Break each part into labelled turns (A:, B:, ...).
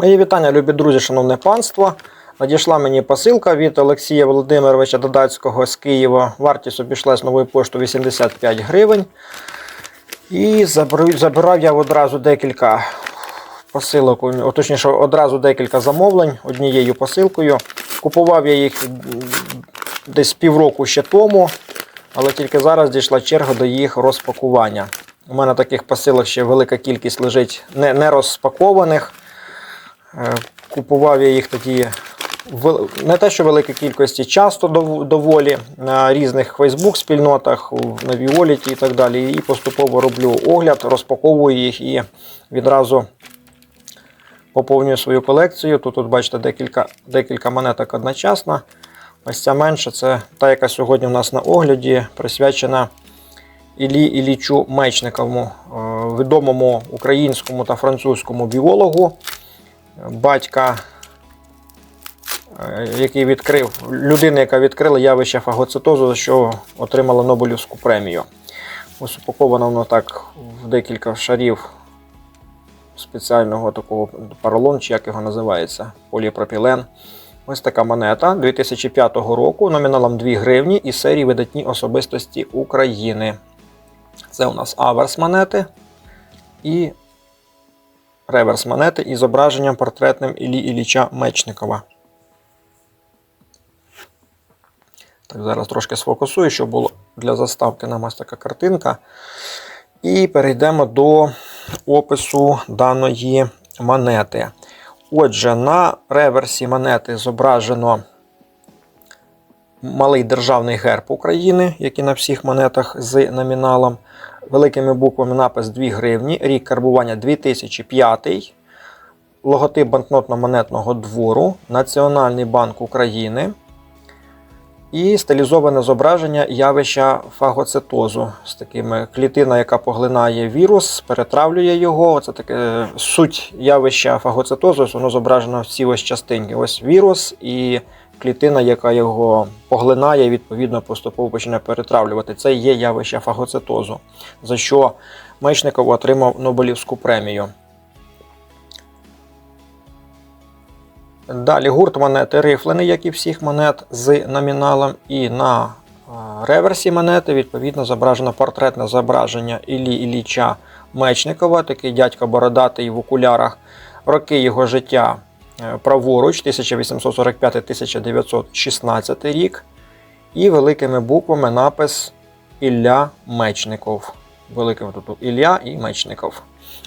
A: Мої вітання, любі друзі, шановне панство. Надійшла мені посилка від Олексія Володимировича Додацького з Києва. Вартість обійшлась новою поштою 85 гривень. І забирав я одразу декілька посилок, точніше, одразу декілька замовлень однією посилкою. Купував я їх десь півроку ще тому, але тільки зараз дійшла черга до їх розпакування. У мене таких посилок ще велика кількість лежить не, не розпакованих. Е, Купував я їх тоді не те, що великій кількості, часто доволі на різних Фейсбук-спільнотах, на Віоліті і так далі. І поступово роблю огляд, розпаковую їх і відразу поповнюю свою колекцію. Тут, тут бачите, декілька, декілька монеток одночасно. Ось ця менша це та, яка сьогодні у нас на огляді, присвячена Іллі Іллічу Мечникову, е, відомому українському та французькому біологу батька, е, який відкрив, людина, яка відкрила явище фагоцитозу, за що отримала Нобелівську премію. Ось воно так в декілька шарів спеціального такого поролон, чи як його називається, поліпропілен. Ось така монета 2005 року, номіналом 2 гривні із серії видатні особистості України. Це у нас аверс монети і реверс монети із зображенням портретним Іллі Ілліча Мечникова. Так, зараз трошки сфокусую, щоб було для заставки нам ось така картинка. І перейдемо до опису даної монети. Отже, на реверсі монети зображено малий державний герб України, як і на всіх монетах з номіналом. Великими буквами напис 2 гривні, рік карбування 2005, логотип банкнотно-монетного двору, Національний банк України і стилізоване зображення явища фагоцитозу з такими клітина, яка поглинає вірус, перетравлює його. Це таке суть явища фагоцитозу, воно зображено в цій ось частинці. Ось вірус і клітина, яка його поглинає, відповідно поступово починає перетравлювати. Це є явище фагоцитозу, за що Мечников отримав Нобелівську премію. Далі гурт монети рифлений, як і всіх монет з номіналом. І на реверсі монети відповідно зображено портретне зображення Іллі Ілліча Мечникова, такий дядько бородатий в окулярах. Роки його життя е, праворуч 1845-1916 рік. І великими буквами напис Ілля Мечников. Великими тут Ілля і Мечников.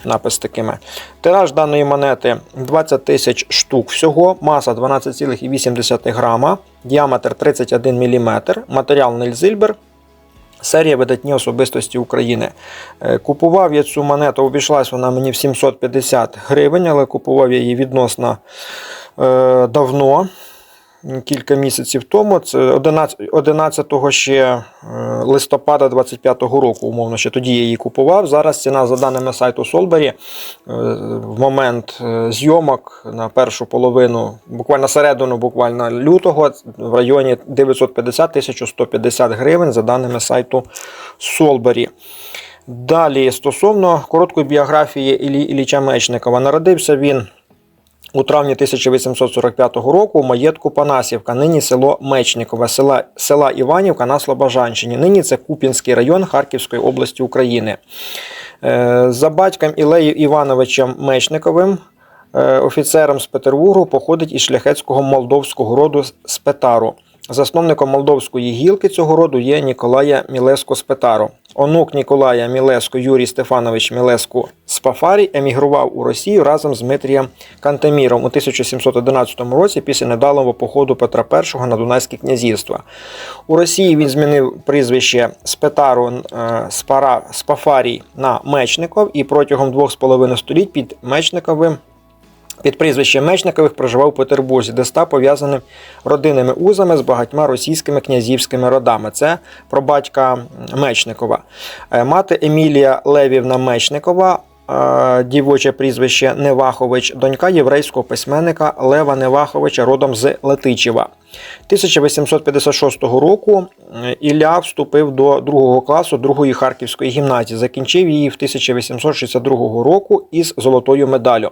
A: Напис такими. Тираж даної монети 20 тисяч штук всього, маса 12,8 грама, діаметр 31 мм, матеріал Нельзильбер, серія видатні особистості України. Е, Купував я цю монету, обійшлась вона мені в 750 гривень, але купував я її відносно е, давно. Кілька місяців тому, це 11, 11 ще е, листопада 25-го року, умовно, ще тоді я її купував. Зараз ціна за даними сайту Солбері е, в момент е, зйомок на першу половину, буквально середину, буквально лютого, в районі 950-1150 гривень за даними сайту Солбері. Далі, стосовно короткої біографії Іллі Ілліча Мечникова, народився він у травні 1845 року у маєтку Панасівка, нині село Мечникове, села, села Іванівка на Слобожанщині. Нині це Купінський район Харківської області України. Е, За батьком Ілею Івановичем Мечниковим, е, офіцером з Петербургу, походить із шляхетського молдовського роду Спетару. Засновником молдовської гілки цього роду є Ніколая Мілеско Спетаро. Онук Ніколая Мілеско Юрій Стефанович Мілеско Спафарій емігрував у Росію разом з Дмитрієм Кантеміром у 1711 році після недалого походу Петра І на Дунайське князівство. У Росії він змінив прізвище Спетаро е, Спара, Спафарій на Мечников і протягом двох з половиною століть під Мечниковим під прізвищем Мечникових проживав у Петербурзі, де став пов'язаним родинними узами з багатьма російськими князівськими родами. Це про батька Мечникова. Е, Мати Емілія Левівна Мечникова. е, Дівоче прізвище Невахович, донька єврейського письменника Лева Неваховича родом з Летичева. 1856 року Ілля вступив до другого класу другої Харківської гімназії. Закінчив її в 1862 року із золотою медаллю.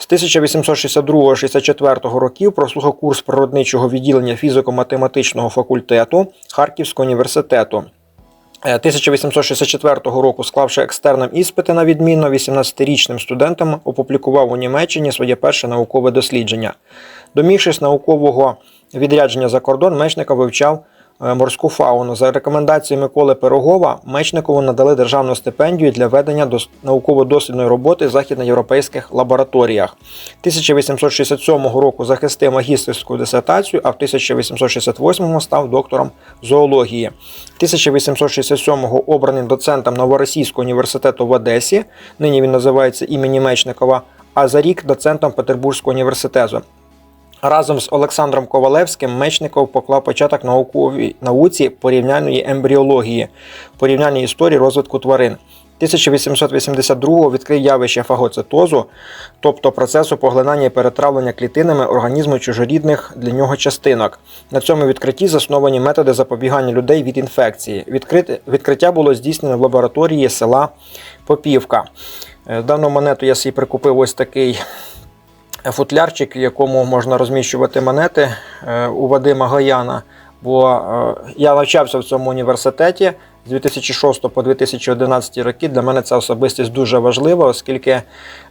A: З 1862-64 років прослухав курс природничого відділення фізико-математичного факультету Харківського університету. Е, 1864 року, склавши екстерном іспити на відмінно, 18-річним студентом опублікував у Німеччині своє перше наукове дослідження. Домігшись наукового відрядження за кордон, Мечников вивчав е, морську фауну. За рекомендацією Миколи Пирогова, Мечникову надали державну стипендію для ведення науково-дослідної роботи в західноєвропейських лабораторіях. 1867 року захистив магістерську дисертацію, а в 1868 став доктором зоології. 1867-го обраний доцентом Новоросійського університету в Одесі. Нині він називається імені Мечникова, а за рік доцентом Петербурзького університету. Разом з Олександром Ковалевським Мечников поклав початок науковій науці порівняльної ембріології, порівняльній історії розвитку тварин. 1882-го відкрив явище фагоцитозу, тобто процесу поглинання і перетравлення клітинами організму чужорідних для нього частинок. На цьому відкритті засновані методи запобігання людей від інфекції. Відкриття було здійснено в лабораторії села Попівка. Е, Дану монету я собі прикупив ось такий футлярчик, в якому можна розміщувати монети е, у Вадима Гаяна. Бо е, я навчався в цьому університеті з 2006 по 2011 роки. Для мене ця особистість дуже важлива, оскільки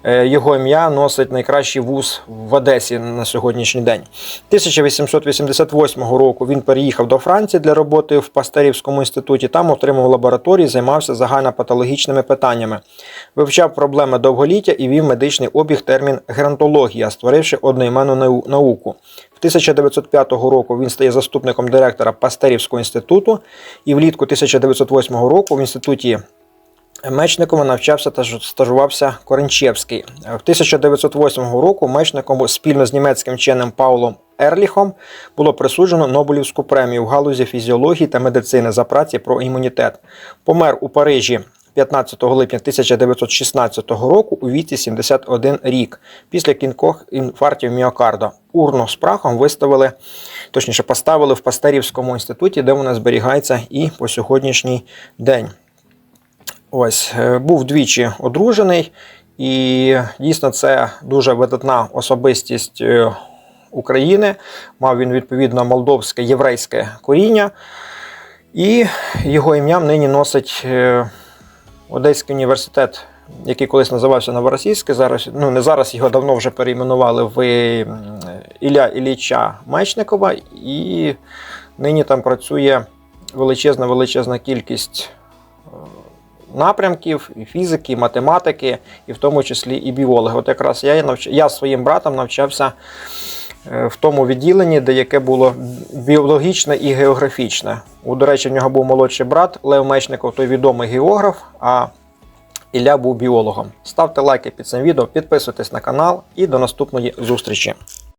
A: е, його ім'я носить найкращий вуз в Одесі на сьогоднішній день. 1888 року він переїхав до Франції для роботи в Пастерівському інституті. Там отримав лабораторії, займався загальнопатологічними питаннями, вивчав проблеми довголіття і вів медичний обіг термін геронтологія, створивши одноіменну науку. 1905 року він стає заступником директора Пастерівського інституту, і влітку 1908 року в інституті Мечникова навчався та стажувався Коренчевський. В 1908 року Мечникову спільно з німецьким вченим Паулом Ерліхом було присуджено Нобелівську премію в галузі фізіології та медицини за праці про імунітет. Помер у Парижі 15 липня 1916 року у віці 71 рік після кількох інфарктів міокарда. Урну з прахом виставили, точніше поставили в Пастерівському інституті, де вона зберігається і по сьогоднішній день. Ось е, був двічі одружений, і дійсно це дуже видатна особистість е, України. Мав він відповідно молдовське єврейське коріння, і його ім'ям нині носить е, Одеський університет, який колись називався Новоросійський. Зараз ну не зараз його давно вже перейменували в Ілля Ілліча Мечникова, і нині там працює величезна величезна кількість е, напрямків, і фізики, і математики, і в тому числі і біологи. От якраз я, і навч... я своїм братом навчався в тому відділенні, де яке було біологічне і географічне. У, до речі, в нього був молодший брат Лев Мечников, той відомий географ, а Ілля був біологом. Ставте лайки під цим відео, підписуйтесь на канал і до наступної зустрічі.